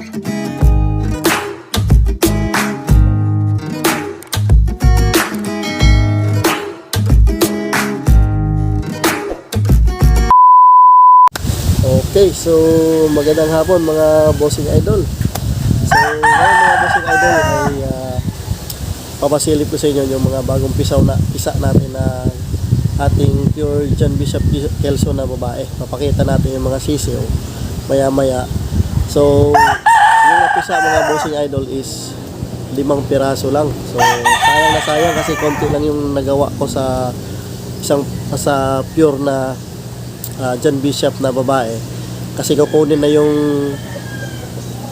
Okay, so magandang hapon mga bossing idol. So ngayon mga bossing idol ay uh, papasilip ko sa inyo yung mga bagong pisaw na isa natin na ating pure John Bishop Kelso na babae. Papakita natin yung mga sisiw maya maya. So yung napisa mga bossing idol is limang piraso lang. So sayang na sayang kasi konti lang yung nagawa ko sa isang sa pure na uh, John Bishop na babae kasi kukunin na yung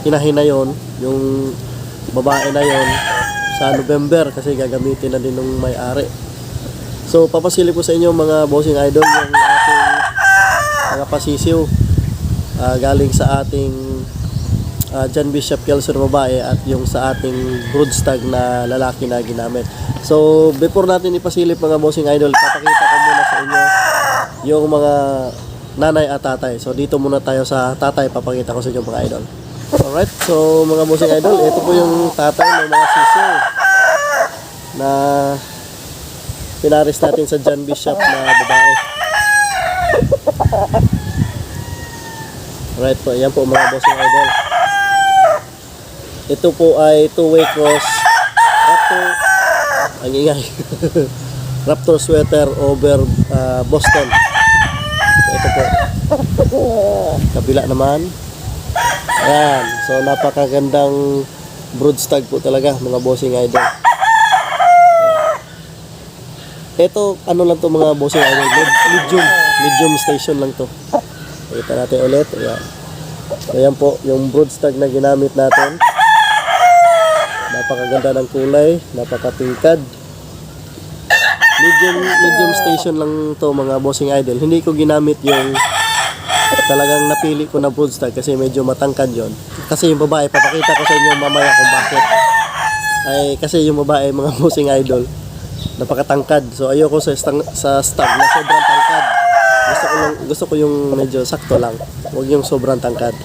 inahin na yon yung babae na yon sa November kasi gagamitin na din ng may-ari so papasilip ko sa inyo mga bossing idol yung ating mga pasisiw ah, galing sa ating uh, John Bishop Kelso na babae at yung sa ating broodstag na lalaki na ginamit so before natin ipasilip mga bossing idol papakita ko muna sa inyo yung mga nanay at tatay. So dito muna tayo sa tatay, papakita ko sa inyo mga idol. Alright, so mga bossing idol, ito po yung tatay ng mga sisiw na pinaris natin sa John Bishop na babae. Alright po, yan po mga bossing idol. Ito po ay two-way cross Raptor, ang ingay. Raptor sweater over ah, Boston. So, ito po. Kabila naman. Ayan. So, napakagandang broodstag po talaga, mga bossing idol. Ito, ano lang to mga bossing idol? Med- Medium. Medium station lang to. Kita natin ulit. Ayan. Ayan po, yung broodstag na ginamit natin. Napakaganda ng kulay, napakatingkad. Medium medium station lang to mga bossing idol. Hindi ko ginamit yung talagang napili ko na broodstag kasi medyo matangkad yon. Kasi yung babae, papakita ko sa inyo mamaya kung bakit. Ay kasi yung babae mga bossing idol, napakatangkad. So ayoko sa stang, sa stag na sobrang tangkad. Gusto ko lang, gusto ko yung medyo sakto lang. Huwag yung sobrang tangkad.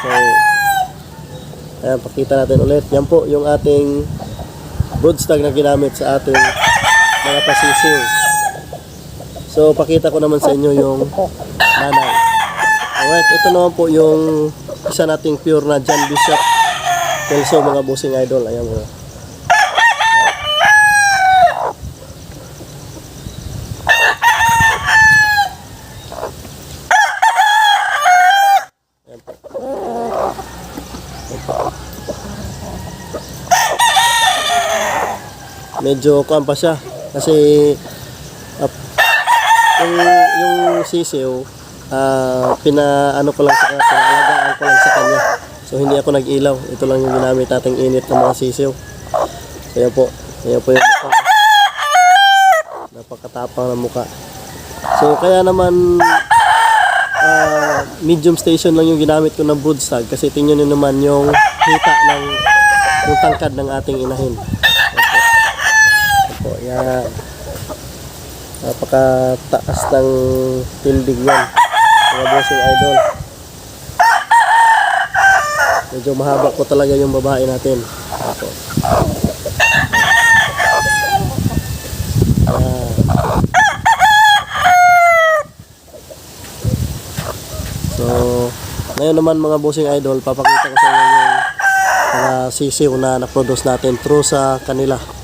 So Ayan, pakita natin ulit. Yan po yung ating broodstag na ginamit sa ating mga pasisiw. So, pakita ko naman sa inyo yung nanay. Alright, ito naman po yung isa nating pure na John Bishop Kelso mga bossing idol. Ayan mo. Medyo kuan pa siya. Kasi uh, yung yung sisiw ah pina ano ko lang sa pinaalagaan ko lang sa kanya. So hindi ako nag-ilaw. Ito lang yung ginamit nating init ng mga sisiw. So yan po. Yan po yung mukha. Napakatapang ng mukha. So kaya naman ah, medium station lang yung ginamit ko ng broodstag kasi tingnan nyo naman yung hita ng yung tangkad ng ating inahin po. Yan. Napakataas ng tindig yan. Mga bossing idol. Medyo mahaba po talaga yung babae natin. Ako. So, ngayon naman mga bossing idol, papakita ko sa inyo yung mga sisiw na na-produce natin through sa kanila.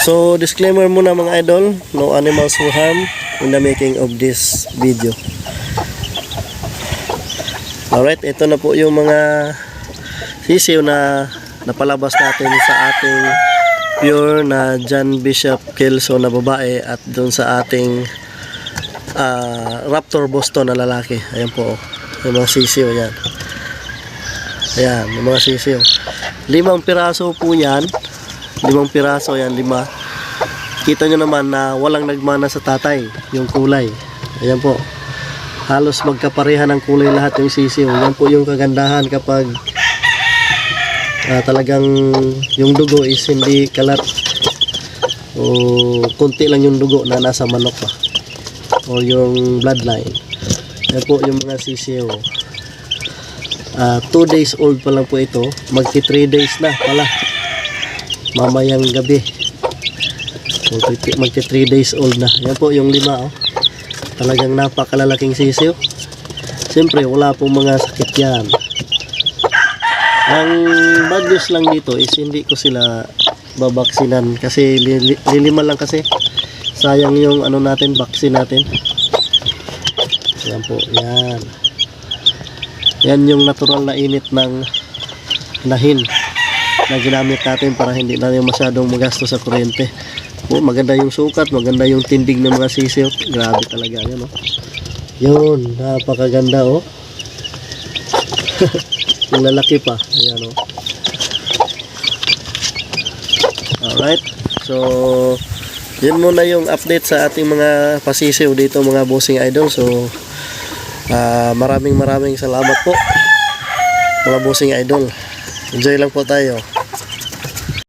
So, disclaimer muna mga idol, no animals were harmed in the making of this video. Alright, ito na po yung mga sisiw na napalabas natin sa ating pure na John Bishop Kelso na babae at doon sa ating ah, Raptor Boston na lalaki. Ayan po, yung mga sisiw yan. Ayan, yung mga sisiw. Limang piraso po yan. Limang piraso yan, lima. Kita nyo naman na walang nagmana sa tatay, yung kulay. Ayan po. Halos magkapareha ng kulay lahat yung sisiw. Yan po yung kagandahan kapag ah, talagang yung dugo is hindi kalat o konti lang yung dugo na nasa manok pa o yung bloodline. Yan po yung mga sisiw. 2 days old pa lang po ito. Magti 3 days na pala. Mamayang gabi. Magti, magti 3 days old na. Yan po yung lima oh. Talagang napakalalaking sisiyo. Siyempre, wala pong mga sakit yan. Ang bad news lang dito is hindi ko sila babaksinan kasi li- lilima lang kasi sayang yung ano natin, vaccine natin. Yan po, yan. Yan yung natural na init ng nahin na ginamit natin para hindi na yung masyadong magasto sa kuryente. Po, maganda yung sukat, maganda yung tindig ng mga sisiyo. Grabe talaga yan, oh. Yun, napakaganda, oh. yung lalaki pa. Ayan, oh. Alright. So, yun muna yung update sa ating mga pasisiw dito mga bossing idol. So, ah, maraming maraming salamat po mga bossing idol. Enjoy lang po tayo.